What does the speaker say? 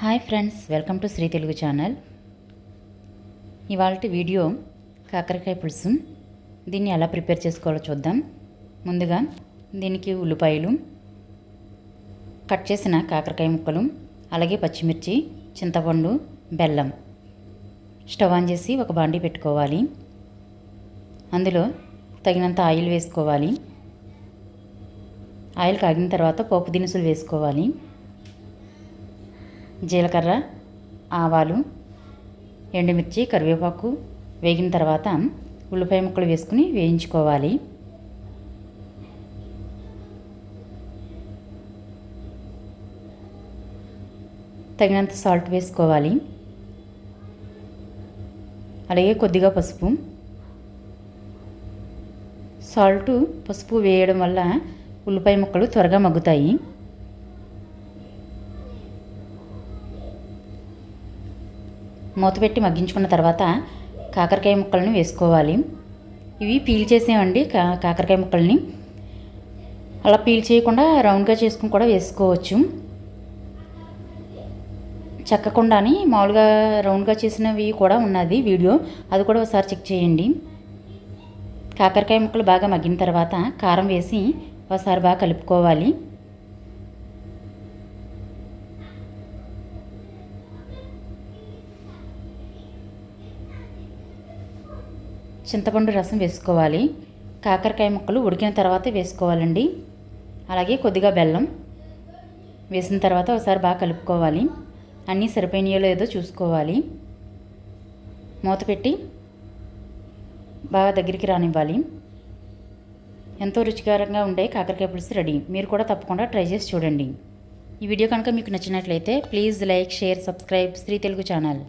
Hi friends welcome to Sri Telugu channel ఇవాళ video కాకరకాయ పులుసు. దీన్ని ఎలా ప్రిపేర్ చేసుకోవాలో చూద్దాం. ముందుగా దీనికి ఉల్లిపాయలు కట్ చేసిన కాకరకాయ ముక్కలు అలాగే పచ్చిమిర్చి చింతపండు బెల్లం స్టవ్ ఆన్ చేసి ఒక బాండీ పెట్టుకోవాలి. అందులో తగినంత ఆయిల్ వేసుకోవాలి. ఆయిల్ కాగిన తర్వాత పోపు దినుసులు వేసుకోవాలి. జీలకర్ర ఆవాలు ఎండుమిర్చి కరివేపాకు వేగిన తర్వాత ఉల్లిపాయ ముక్కలు వేసుకుని వేయించుకోవాలి. తగినంత సాల్ట్ వేసుకోవాలి. అలాగే కొద్దిగా పసుపు. సాల్ట్ పసుపు వేయడం వల్ల ఉల్లిపాయ ముక్కలు త్వరగా మగ్గుతాయి. మూత పెట్టి మగ్గించుకున్న తర్వాత కాకరకాయ ముక్కలను వేసుకోవాలి. ఇవి పీల్ చేసేవండి కా కాకరకాయ ముక్కల్ని. అలా పీల్ చేయకుండా రౌండ్గా చేసుకుని కూడా వేసుకోవచ్చు. చెక్కకుండాని మామూలుగా రౌండ్గా చేసినవి కూడా ఉన్నది వీడియో. అది కూడా ఒకసారి చెక్ చేయండి. కాకరకాయ ముక్కలు బాగా మగ్గిన తర్వాత కారం వేసి ఒకసారి బాగా కలుపుకోవాలి. చింతపండు రసం వేసుకోవాలి. కాకరకాయ ముక్కలు ఉడికిన తర్వాత వేసుకోవాలండి. అలాగే కొద్దిగా బెల్లం వేసిన తర్వాత ఒకసారి బాగా కలుపుకోవాలి. అన్నీ సరిపోయినాయో లేదో చూసుకోవాలి. మూత పెట్టి బాగా దగ్గరికి రానివ్వాలి. ఎంతో రుచికరంగా ఉండే కాకరకాయ పులుసు రెడీ. మీరు కూడా తప్పకుండా ట్రై చేసి చూడండి. ఈ వీడియో కనుక మీకు నచ్చినట్లయితే please like share subscribe Sri Telugu channel.